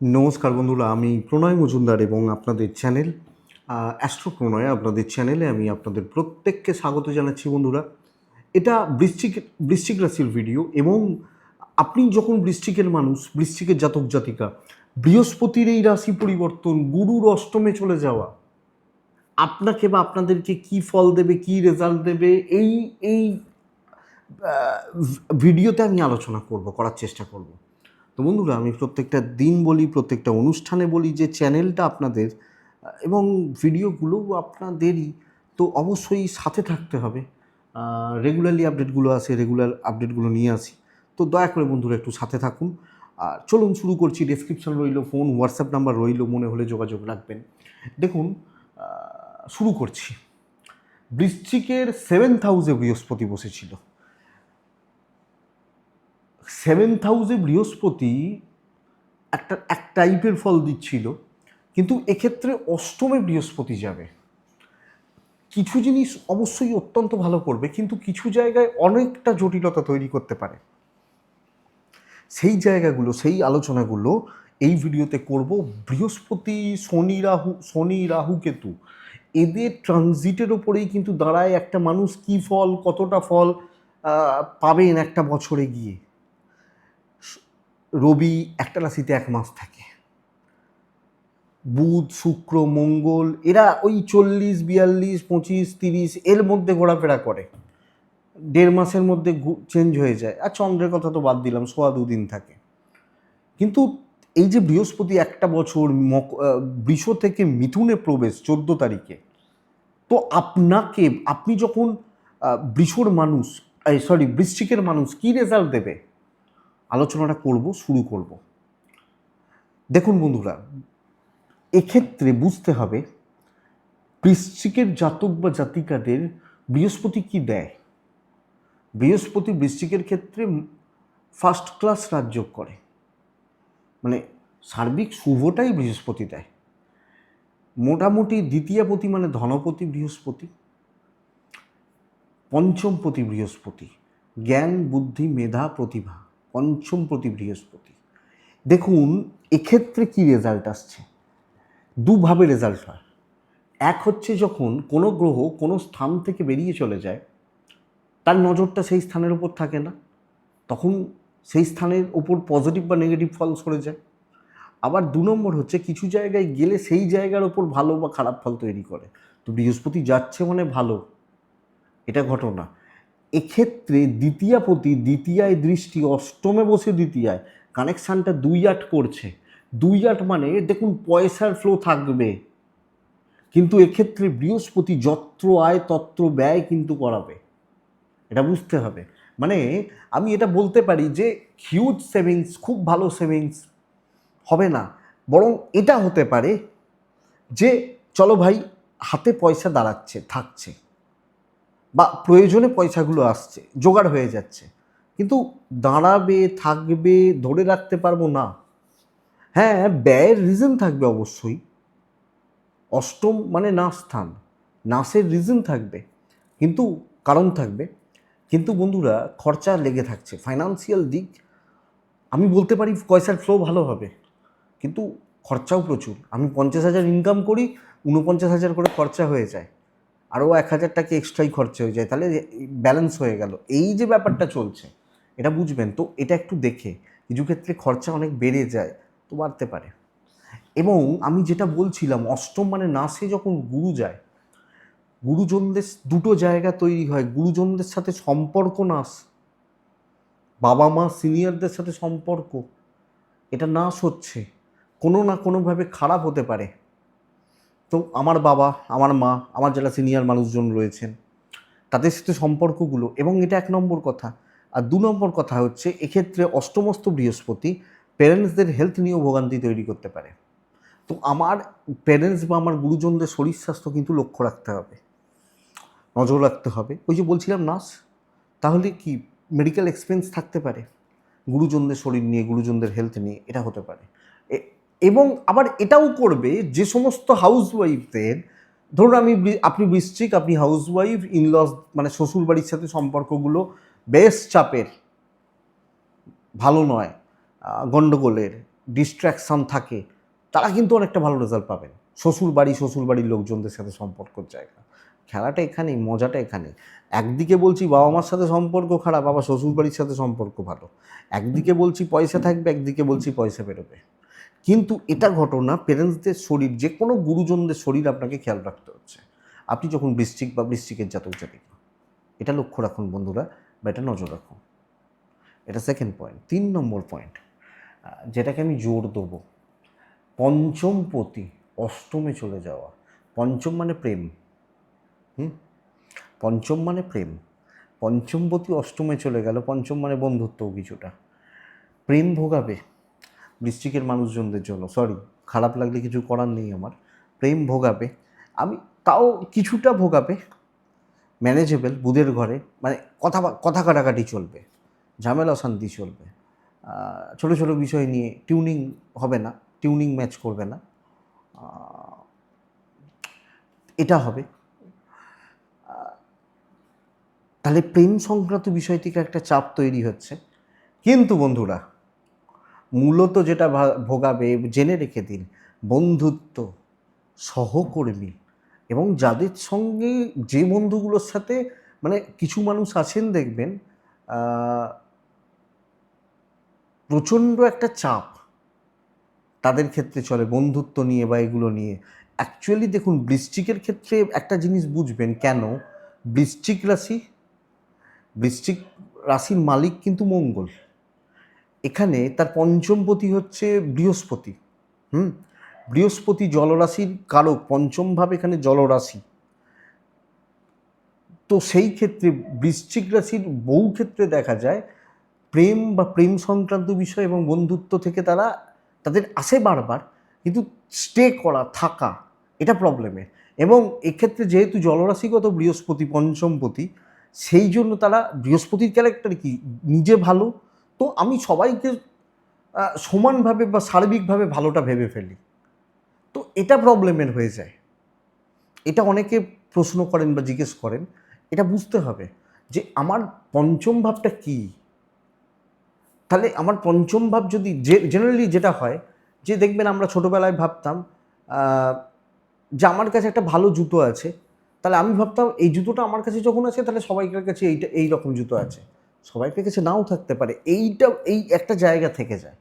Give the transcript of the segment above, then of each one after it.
নমস্কার বন্ধুরা, আমি প্রণয় মজুমদার এবং আপনাদের চ্যানেল অ্যাস্ট্রো প্রণয় আপনাদের চ্যানেলে আমি আপনাদের প্রত্যেককে স্বাগত জানাচ্ছি বন্ধুরা। এটা বৃশ্চিক বৃশ্চিক রাশির ভিডিও এবং আপনি যখন বৃশ্চিকের মানুষ, বৃশ্চিকের জাতক জাতিকা, বৃহস্পতির এই রাশি পরিবর্তন, গুরুর অষ্টমে চলে যাওয়া, আপনাকে বা আপনাদেরকে কি ফল দেবে, কি রেজাল্ট দেবে, এই এই ভিডিওতে আমি আলোচনা করব, করার চেষ্টা করব। তো বন্ধুরা, আমি প্রত্যেকটা দিন বলি, প্রত্যেকটা অনুষ্ঠানে বলি যে চ্যানেলটা আপনাদের, এবং ভিডিওগুলো আপনাদেরই তো অবশ্যই সাথে থাকতে হবে। রেগুলারলি আপডেটগুলো আসে রেগুলার আপডেটগুলো নিয়ে আসি। তো দয়া করে বন্ধুরা একটু সাথে থাকুন। আর চলুন শুরু করছি ডেসক্রিপশন রইল ফোন হোয়াটসঅ্যাপ নাম্বার রইল, মনে হলে যোগাযোগ রাখবেন। দেখুন শুরু করছি। বৃশ্চিকের সেভেন্থ হাউসে বৃহস্পতি বসেছিল। সেভেন্থ হাউসে বৃহস্পতি একটা, এক টাইপের ফল দিচ্ছিল। কিন্তু এক্ষেত্রে অষ্টমে বৃহস্পতি যাবে। কিছু জিনিস অবশ্যই অত্যন্ত ভালো করবে, কিন্তু কিছু জায়গায় অনেকটা জটিলতা তৈরি করতে পারে। সেই জায়গাগুলো, সেই আলোচনাগুলো এই ভিডিওতে করব। বৃহস্পতি, শনি রাহু শনি রাহু কেতু, এদের ট্রানজিটের ওপরেই কিন্তু দাঁড়ায় একটা মানুষ কি ফল, কতটা ফল পাবেন একটা বছরে গিয়ে। রবি একটা রাশিতে এক মাস থাকে। বুধ, শুক্র, মঙ্গল, এরা ওই চল্লিশ, বিয়াল্লিশ, পঁচিশ, তিরিশ এর মধ্যে ঘোরাফেরা করে। দেড় মাসের মধ্যে চেঞ্জ হয়ে যায়। আর চন্দ্রের কথা তো বাদ দিলাম, সোয়া দুদিন থাকে। কিন্তু এই যে বৃহস্পতি একটা বছর মক বৃষ থেকে মিথুনে প্রবেশ চোদ্দ তারিখে, তো আপনাকে, আপনি যখন বৃষর মানুষ সরি বৃশ্চিকের মানুষ কি রেজাল্ট দেবে? আলোচনাটা করব, শুরু করব। দেখুন বন্ধুরা, এক্ষেত্রে বুঝতে হবে বৃশ্চিকের জাতক বা জাতিকাদের বৃহস্পতি কি দেয়। বৃহস্পতি বৃশ্চিকের ক্ষেত্রে ফার্স্ট ক্লাস রাজ্য করে। মানে সার্বিক শুভটাই বৃহস্পতি দেয়। মোটামুটি দ্বিতীয়পতি মানে ধনপতি বৃহস্পতি, পঞ্চমপতি বৃহস্পতি, জ্ঞান, বুদ্ধি, মেধা, প্রতিভা। পঞ্চমপতি বৃহস্পতি। দেখুন, এক্ষেত্রে কি রেজাল্ট আসছে? দুভাবে রেজাল্ট হয়। এক হচ্ছে যখন কোনো গ্রহ কোনো স্থান থেকে বেরিয়ে চলে যায়, তার নজরটা সেই স্থানের উপর থাকে না। তখন সেই স্থানের ওপর পজিটিভ বা নেগেটিভ ফল সরে যায়। আবার দু নম্বর হচ্ছে কিছু জায়গায় গেলে সেই জায়গার ওপর ভালো বা খারাপ ফল তৈরি করে। তো বৃহস্পতি যাচ্ছে মানে ভালো। এটা ঘটনা। এক্ষেত্রে দ্বিতীয় দ্বিতীয়াপতি দ্বিতীয়ায় দৃষ্টি, অষ্টমে বসে দ্বিতীয়ায়, কানেকশানটা দুই আট করছে। দুই আট মানে দেখুন পয়সার ফ্লো থাকবে। কিন্তু এক্ষেত্রে বৃহস্পতি যত্র আয়, তত্র ব্যয় কিন্তু করাবে। এটা বুঝতে হবে। মানে আমি এটা বলতে পারি যে হিউজ সেভিংস খুব ভালো সেভিংস হবে না। বরং এটা হতে পারে যে, চলো ভাই, হাতে পয়সা দাঁড়াচ্ছে, থাকছে। বা প্রয়োজনে পয়সাগুলো আসছে, জোগাড় হয়ে যাচ্ছে। কিন্তু দাঁড়াবে, থাকবে, ধরে রাখতে পারব না। হ্যাঁ ব্যয়ের রিজন থাকবে অবশ্যই। অষ্টম মানে না স্থান, নাশের রিজন থাকবে, কিন্তু কারণ থাকবে। কিন্তু বন্ধুরা, খরচা লেগে থাকছে। ফাইনান্সিয়াল দিক, আমি বলতে পারি পয়সার ফ্লো ভালো হবে, কিন্তু খরচাও প্রচুর। আমি পঞ্চাশ হাজার ইনকাম করি উনপঞ্চাশ হাজার করে খরচা হয়ে যায়। আরও এক হাজার টাকা এক্সট্রাই খরচা হয়ে যায়, তাহলে ব্যালেন্স হয়ে গেল। এই যে ব্যাপারটা চলছে, এটা বুঝবেন তো, এটা একটু দেখে, কিছু ক্ষেত্রে খরচা অনেক বেড়ে যায়, তো বাড়তে পারে। এবং আমি যেটা বলছিলাম, অষ্টম মানে নাসে যখন গুরু যায়, গুরুজনদের দুটো জায়গা তৈরি হয়, গুরুজনদের সাথে সম্পর্ক নাশ বাবা মা সিনিয়রদের সাথে সম্পর্ক, এটা নাশ হচ্ছে, কোনো না কোনোভাবে খারাপ হতে পারে। তো আমার বাবা, আমার মা, আমার যারা সিনিয়র মানুষজন রয়েছেন, তাদের সাথে সম্পর্কগুলো এবং এটা এক নম্বর কথা। আর দু নম্বর কথা হচ্ছে, এক্ষেত্রে অষ্টমস্ত বৃহস্পতি প্যারেন্টসদের হেলথ নিয়েও ভোগান্তি তৈরি করতে পারে। তো আমার প্যারেন্টস বা আমার গুরুজনদের শরীর স্বাস্থ্য কিন্তু লক্ষ্য রাখতে হবে। নজর রাখতে হবে। ওই যে বলছিলাম নার্স তাহলে কি মেডিকেল এক্সপেন্স থাকতে পারে? গুরুজনদের শরীর নিয়ে, গুরুজনদের হেলথ নিয়ে এটা হতে পারে। এবং আবার এটাও করবে যে সমস্ত হাউস ওয়াইফদের ধরুন আমি আপনি বৃশ্চিক, আপনি হাউস ওয়াইফ ইনলস মানে শ্বশুর বাড়ির সাথে সম্পর্কগুলো বেশ চাপের। ভালো নয়। গণ্ডগোলের ডিস্ট্র্যাকশন থাকে। তারা কিন্তু অনেকটা ভালো রেজাল্ট পাবেন। শ্বশুর বাড়ি শ্বশুর বাড়ির লোকজনদের সাথে সম্পর্কর জায়গা। খেলাটা এখানেই, মজাটা এখানেই। একদিকে বলছি বাবা মার সাথে সম্পর্ক খারাপ বাবা শ্বশুর বাড়ির সাথে সম্পর্ক ভালো। একদিকে বলছি পয়সা থাকবে, একদিকে বলছি পয়সা বেরোবে। কিন্তু এটা ঘটনা পেরেন্টসদের শরীর, যে কোনো গুরুজনদের শরীর আপনাকে খেয়াল রাখতে হচ্ছে। আপনি যখন বৃশ্চিক বা বৃশ্চিকের জাতক জাতিকা, এটা লক্ষ্য রাখুন বন্ধুরা বা এটা নজর রাখুন। এটা সেকেন্ড পয়েন্ট তিন নম্বর পয়েন্ট যেটাকে আমি জোর দেবো পঞ্চমপতি অষ্টমে চলে যাওয়া। পঞ্চম মানে প্রেম। হুম? পঞ্চম মানে প্রেম। পঞ্চমপতি অষ্টমে চলে গেল, পঞ্চম মানে বন্ধুত্বও কিছুটা। প্রেম ভোগাবে। বৃশ্চিকের মানুষজনদের জন্য সরি খারাপ লাগলে কিছু করার নেই আমার। প্রেম ভোগাবে। আমি তাও কিছুটা ভোগাবে। ম্যানেজেবল বুধের ঘরে মানে কথা কথা কাটাকাটি চলবে। ঝামেলা শান্তি চলবে। ছোট ছোট বিষয় নিয়ে টিউনিং হবে না টিউনিং ম্যাচ করবে না। এটা হবে। তাহলে প্রেম সংক্রান্ত বিষয় থেকে একটা চাপ তৈরি হচ্ছে। কিন্তু বন্ধুরা মূলত যেটা ভোগাবে, জেনে রেখে দিন, বন্ধুত্ব সহকর্মী এবং যাদের সঙ্গে যে বন্ধুগুলোর সাথে মানে কিছু মানুষ আছেন দেখবেন প্রচণ্ড একটা চাপ তাদের ক্ষেত্রে চলে বন্ধুত্ব নিয়ে বা এগুলো নিয়ে। অ্যাকচুয়ালি দেখুন, বৃশ্চিকের ক্ষেত্রে একটা জিনিস বুঝবেন কেন? বৃশ্চিক রাশি, বৃশ্চিক রাশির মালিক কিন্তু মঙ্গল। এখানে তার পঞ্চমপতি হচ্ছে বৃহস্পতি, হুম? বৃহস্পতি জলরাশির কারক পঞ্চম ভাব এখানে জলরাশি। তো সেই ক্ষেত্রে বৃশ্চিক রাশির বহু ক্ষেত্রে দেখা যায়, প্রেম বা প্রেম সংক্রান্ত বিষয় এবং বন্ধুত্ব থেকে তারা তাদের আসে বারবার, কিন্তু স্টে করা, থাকা, এটা প্রবলেমের এবং এক্ষেত্রে যেহেতু জলরাশিগত বৃহস্পতি, পঞ্চমপতি, সেই জন্য তারা বৃহস্পতির ক্যারেক্টার কি? নিজে ভালো তো আমি সবাইকে সমানভাবে বা সার্বিকভাবে ভালোটা ভেবে ফেলি। তো এটা প্রবলেমের হয়ে যায়। এটা অনেকে প্রশ্ন করেন বা জিজ্ঞেস করেন, এটা বুঝতে হবে যে আমার পঞ্চম ভাবটা কী? তাহলে আমার পঞ্চম ভাব যদি যে জেনারেলি যেটা হয়, যে দেখবেন আমরা ছোটোবেলায় ভাবতাম যে আমার কাছে একটা ভালো জুতো আছে, তাহলে আমি ভাবতাম এই জুতোটা আমার কাছে যখন আছে, তাহলে সবাইকার কাছে এইটা এই রকম জুতো আছে। সবাইকার কাছে নাও থাকতে পারে। এইটা, এই একটা জায়গা থেকে যায়।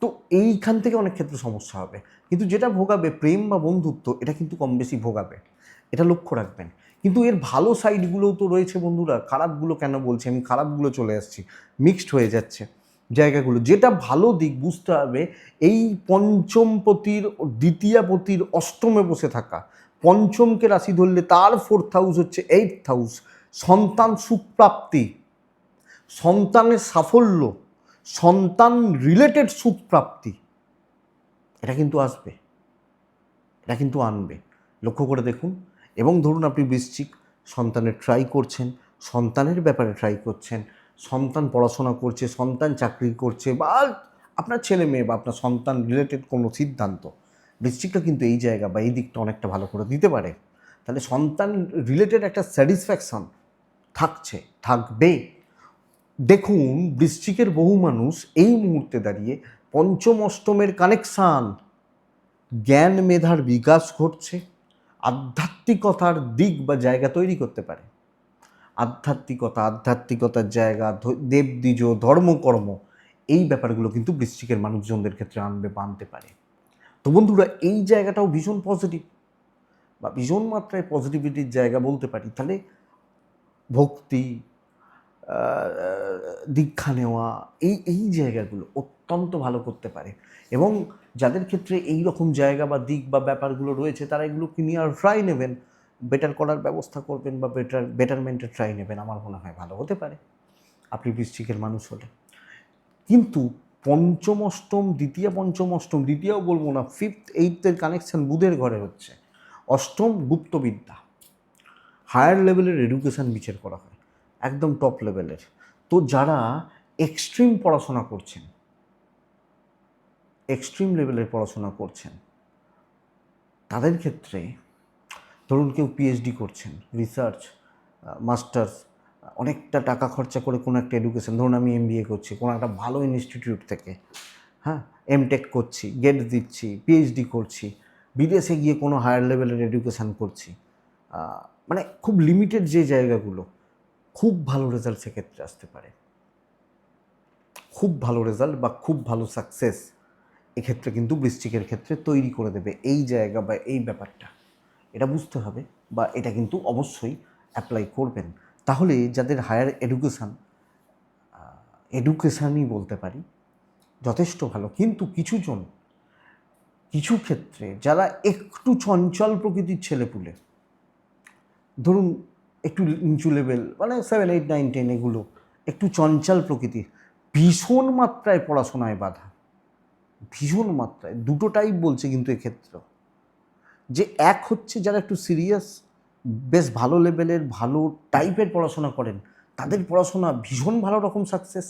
তো এইখান থেকে অনেক ক্ষেত্রে সমস্যা হবে। কিন্তু যেটা ভোগাবে, প্রেম বা বন্ধুত্ব, এটা কিন্তু কম বেশি ভোগাবে। এটা লক্ষ্য রাখবেন। কিন্তু এর ভালো সাইডগুলোও তো রয়েছে বন্ধুরা। খারাপগুলো কেন বলছি? আমি খারাপগুলো চলে আসছি। মিক্সড হয়ে যাচ্ছে জায়গাগুলো। যেটা ভালো দিক, বুঝতে হবে, এই পঞ্চমপতির দ্বিতীয় পতির অষ্টমে বসে থাকা। পঞ্চমকে রাশি ধরলে তার ফোর্থ হাউস হচ্ছে এইট হাউস সন্তান সুখপ্রাপ্তি সন্তানের সাফল্য, সন্তান রিলেটেড সুখপ্রাপ্তি, এটা কিন্তু আসবে। এটা কিন্তু আনবে। লক্ষ্য করে দেখুন। এবং ধরুন আপনি বৃশ্চিক, সন্তানের ট্রাই করছেন, সন্তানের ব্যাপারে ট্রাই করছেন, সন্তান পড়াশোনা করছে, সন্তান চাকরি করছে, বা আপনার ছেলে মেয়ে বা আপনার সন্তান রিলেটেড কোনো সিদ্ধান্ত বৃশ্চিকটা কিন্তু এই জায়গা বা এই দিকটা অনেকটা ভালো করে দিতে পারে। তাহলে সন্তান রিলেটেড একটা স্যাটিসফ্যাকশন থাকছে, থাকবে। দেখুন, বৃশ্চিকের বহু মানুষ এই মুহূর্তে দাঁড়িয়ে পঞ্চম অষ্টমের কানেকশান। জ্ঞান মেধার বিকাশ ঘটছে, আধ্যাত্মিকতার দিক বা জায়গা তৈরি করতে পারে। আধ্যাত্মিকতা, আধ্যাত্মিকতার জায়গা দেবদ্বিজ ধর্মকর্ম এই ব্যাপারগুলো কিন্তু বৃশ্চিকের মানুষজনদের ক্ষেত্রে আনবে বা আনতে পারে। তো বন্ধুরা, এই জায়গাটাও ভীষণ পজিটিভ বা ভীষণ মাত্রায় পজিটিভিটির জায়গা বলতে পারি। তাহলে ভক্তি দীক্ষা নেওয়া, এই এই জায়গাগুলো অত্যন্ত ভালো করতে পারে। এবং যাদের ক্ষেত্রে এই রকম জায়গা বা দিক বা ব্যাপারগুলো রয়েছে, তারা এগুলোকে নিয়ে আর ট্রাই নেবেন। বেটার করার ব্যবস্থা করবেন বা বেটার বেটারমেন্টের ট্রাই নেবেন, আমার মনে হয় ভালো হতে পারে। আপনি বৃশ্চিকের মানুষ হলে। কিন্তু পঞ্চম অষ্টম দ্বিতীয় পঞ্চম অষ্টম দ্বিতীয় বলব না ফিফথ এইথের কানেকশান বুধের ঘরে হচ্ছে। অষ্টম গুপ্তবিদ্যা। হায়ার লেভেলের এডুকেশান বিচার করা হয়। একদম টপ লেভেলের তো যারা এক্সট্রিম পড়াশোনা করছেন এক্সট্রিম লেভেলের পড়াশোনা করছেন, তাদের ক্ষেত্রে ধরুন কেউ পিএইচডি করছেন রিসার্চ মাস্টার্স অনেকটা টাকা খরচা করে কোনো একটা এডুকেশন ধরুন আমি এমবিএ করছি, কোনো একটা ভালো ইনস্টিটিউট থেকে হ্যাঁ এমটেক করছি গেট দিচ্ছি পিএইচডি করছি, বিদেশে গিয়ে কোনো হায়ার লেভেলের এডুকেশান করছি মানে খুব লিমিটেড যে জায়গাগুলো খুব ভালো রেজাল্ট সেক্ষেত্রে আসতে পারে। খুব ভালো রেজাল্ট বা খুব ভালো সাকসেস এক্ষেত্রে কিন্তু বৃষ্টিকের ক্ষেত্রে তৈরি করে দেবে এই জায়গা বা এই ব্যাপারটা। এটা বুঝতে হবে বা এটা কিন্তু অবশ্যই অ্যাপ্লাই করবেন। তাহলে যাদের হায়ার এডুকেশান এডুকেশানই বলতে পারি, যথেষ্ট ভালো। কিন্তু কিছুজন, কিছু ক্ষেত্রে যারা একটু চঞ্চল প্রকৃতির ছেলেপুলে, ধরুন একটু নিচু লেভেল মানে সেভেন এইট নাইন টেন এগুলো, একটু চঞ্চল প্রকৃতির। ভীষণ মাত্রায় পড়াশোনায় বাধা। ভীষণ মাত্রায়। দুটো টাইপ বলছে কিন্তু এক্ষেত্রে। যে এক হচ্ছে যারা একটু সিরিয়াস বেশ ভালো লেভেলের ভালো টাইপের পড়াশোনা করেন, তাদের পড়াশোনা ভীষণ ভালো রকম সাকসেস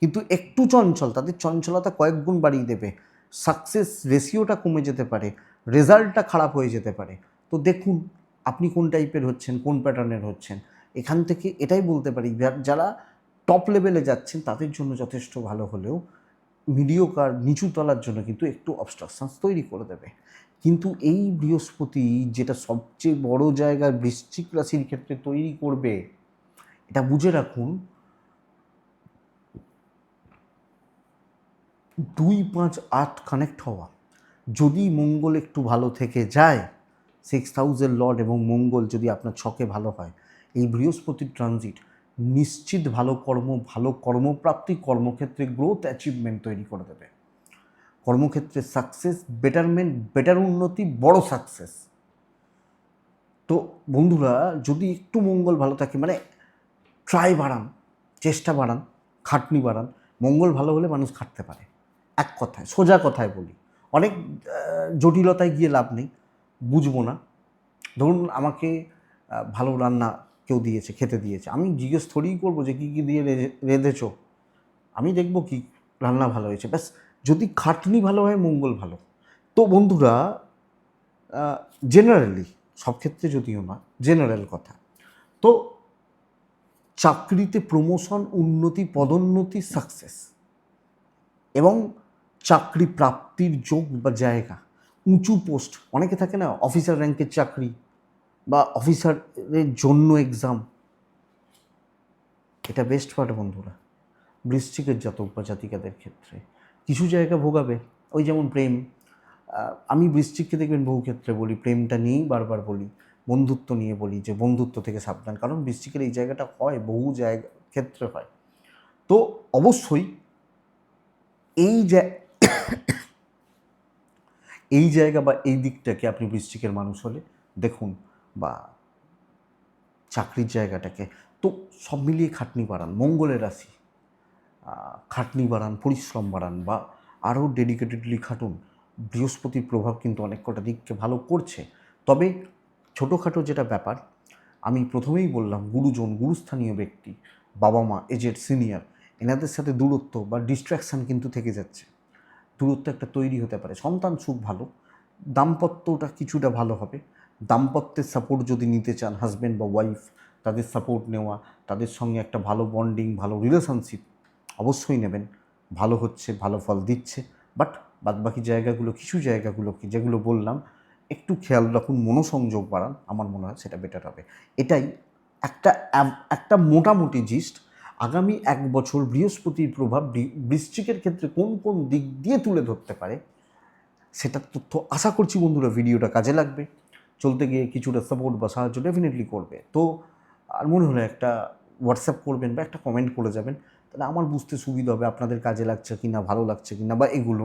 কিন্তু একটু চঞ্চল, তাদের চঞ্চলতা কয়েক গুণ বাড়িয়ে দেবে। সাকসেস রেশিওটা কমে যেতে পারে রেজাল্টটা খারাপ হয়ে যেতে পারে। তো দেখুন আপনি কোন টাইপের হচ্ছেন, কোন প্যাটার্নের হচ্ছেন, এখান থেকে এটাই বলতে পারি। যারা টপ লেভেলে যাচ্ছেন, তাদের জন্য যথেষ্ট ভালো হলেও মিডিওকার নিচু তলার জন্য কিন্তু একটু অবস্ট্রাকশনস তৈরি করে দেবে। কিন্তু এই বৃহস্পতি যেটা সবচেয়ে বড় জায়গায় বৃশ্চিক রাশির ক্ষেত্রে তৈরি করবে, এটা বুঝে রাখুন, দুই পাঁচ আট কানেক্ট হওয়া। যদি মঙ্গল একটু ভালো থেকে যায় সিক্স থাউজেন্ড লর্ড এবং মঙ্গল যদি আপনার ছকে ভালো হয়, এই বৃহস্পতির ট্রানজিট নিশ্চিত ভালো কর্ম, ভালো কর্মপ্রাপ্তি, কর্মক্ষেত্রে গ্রোথ অ্যাচিভমেন্ট তৈরি করে দেবে। কর্মক্ষেত্রে সাকসেস বেটারমেন্ট বেটার উন্নতি, বড় সাকসেস তো বন্ধুরা, যদি একটু মঙ্গল ভালো থাকে মানে ট্রাই বাড়ান, চেষ্টা বাড়ান, খাটনি বাড়ান, মঙ্গল ভালো হলে মানুষ খাটতে পারে। এক কথায়, সোজা কথায় বলি। অনেক জটিলতায় গিয়ে লাভ নেই। বুঝব না। ধরুন আমাকে ভালো রান্না কেউ দিয়েছে, খেতে দিয়েছে। আমি জিজ্ঞেস থোড়িই করব যে কী কী দিয়ে রেঁধেছো? আমি দেখব কি রান্না ভালো হয়েছে। ব্যাস, যদি খাটনি ভালো হয়, মঙ্গল ভালো। তো বন্ধুরা জেনারেলি সব ক্ষেত্রে যদিও না জেনারেল কথা। তো চাকরিতে প্রমোশন উন্নতি, পদোন্নতি সাকসেস এবং চাকরি প্রাপ্তির যোগ বা জায়গা। উঁচু পোস্ট। অনেকে থাকে না অফিসার র্যাঙ্কের চাকরি বা অফিসারের জন্য এক্সাম এটা বেস্ট পার্ট বন্ধুরা বৃশ্চিকের জাতক বা জাতিকাদের ক্ষেত্রে। কিছু জায়গা ভোগাবে, ওই যেমন প্রেম। আমি বৃশ্চিককে দেখবেন বহু ক্ষেত্রে বলি, প্রেমটা নিয়েই বারবার বলি, বন্ধুত্ব নিয়ে বলি যে বন্ধুত্ব থেকে সাবধান। কারণ বৃশ্চিকের এই জায়গাটা হয়, বহু জায়গা, ক্ষেত্রে হয়। তো অবশ্যই এই যে এই জায়গা বা এই দিকটাকে আপনি বৃশ্চিকের মানুষ হলে দেখুন বা চাকরির জায়গাটাকে, তো সব মিলিয়ে খাটনি বাড়ান, মঙ্গলের রাশি। খাটনি বাড়ান, পরিশ্রম বাড়ান বা আরও ডেডিকেটেডলি খাটুন। বৃহস্পতির প্রভাব কিন্তু অনেক কটা দিককে ভালো করছে। তবে ছোটোখাটো যেটা ব্যাপার, আমি প্রথমেই বললাম, গুরুজন, গুরুস্থানীয় ব্যক্তি, বাবা মা, এজেড, সিনিয়র, এনাদের সাথে দূরত্ব বা ডিস্ট্র্যাকশান কিন্তু থেকে যাচ্ছে। দূরত্ব একটা তৈরি হতে পারে। সন্তান সুখ ভালো। দাম্পত্যটা কিছুটা ভালো হবে। দাম্পত্যের সাপোর্ট যদি নিতে চান হাজব্যান্ড বা ওয়াইফ তাদের সাপোর্ট নেওয়া, তাদের সঙ্গে একটা ভালো বন্ডিং ভালো রিলেশনশিপ অবশ্যই নেবেন। ভালো হচ্ছে, ভালো ফল দিচ্ছে। বাট বাদবাকি জায়গাগুলো, কিছু জায়গাগুলো কি যেগুলো বললাম, একটু খেয়াল রাখুন, মনোসংযোগ বাড়ান। আমার মনে হয় সেটা বেটার হবে। এটাই একটা একটা মোটামুটি জিস্ট আগামী এক বছর বৃহস্পতির প্রভাব বৃশ্চিকের ক্ষেত্রে কোন কোন দিক দিয়ে তুলে ধরতে পারে, সেটার তথ্য আশা করছি বন্ধুরা ভিডিওটা কাজে লাগবে। চলতে গিয়ে কিছুটা সাপোর্ট বা সাহায্য ডেফিনেটলি করবে। তো আর মনে হলো একটা হোয়াটসঅ্যাপ করবেন বা একটা কমেন্ট করে যাবেন, তাহলে আমার বুঝতে সুবিধা হবে আপনাদের কাজে লাগছে কি না ভালো লাগছে কি না বা এগুলো।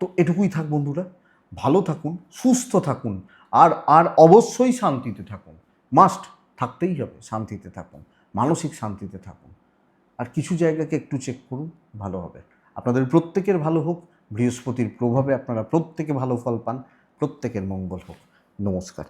তো এটুকুই থাক বন্ধুরা, ভালো থাকুন, সুস্থ থাকুন, আর আর অবশ্যই শান্তিতে থাকুন। মাস্ট থাকতেই হবে, শান্তিতে থাকুন। মানসিক শান্তিতে থাকুন। আর কিছু জায়গাকে একটু চেক করুন, ভালো হবে। আপনাদের প্রত্যেকের ভালো হোক, বৃহস্পতির প্রভাবে আপনারা প্রত্যেকে ভালো ফল পান। প্রত্যেকের মঙ্গল হোক। নমস্কার।